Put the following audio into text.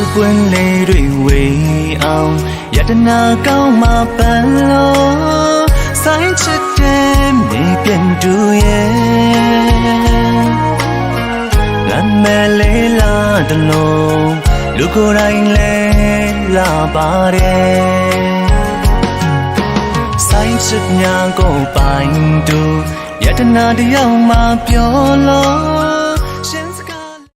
လေးတွေဝေးအောင်ယတနာကောင်းမှပန်းလို့ဆိုင်ချစ်တဲ့မြေပြန်တူရဲ့လမ်းမဲလေးလာတလုံးလူကိုယ်တိုင်လဲလာပါတယ်ဆိုင်ချစ်ညာကိုပိုင်တူယတနာတယောက်မှပြောလို့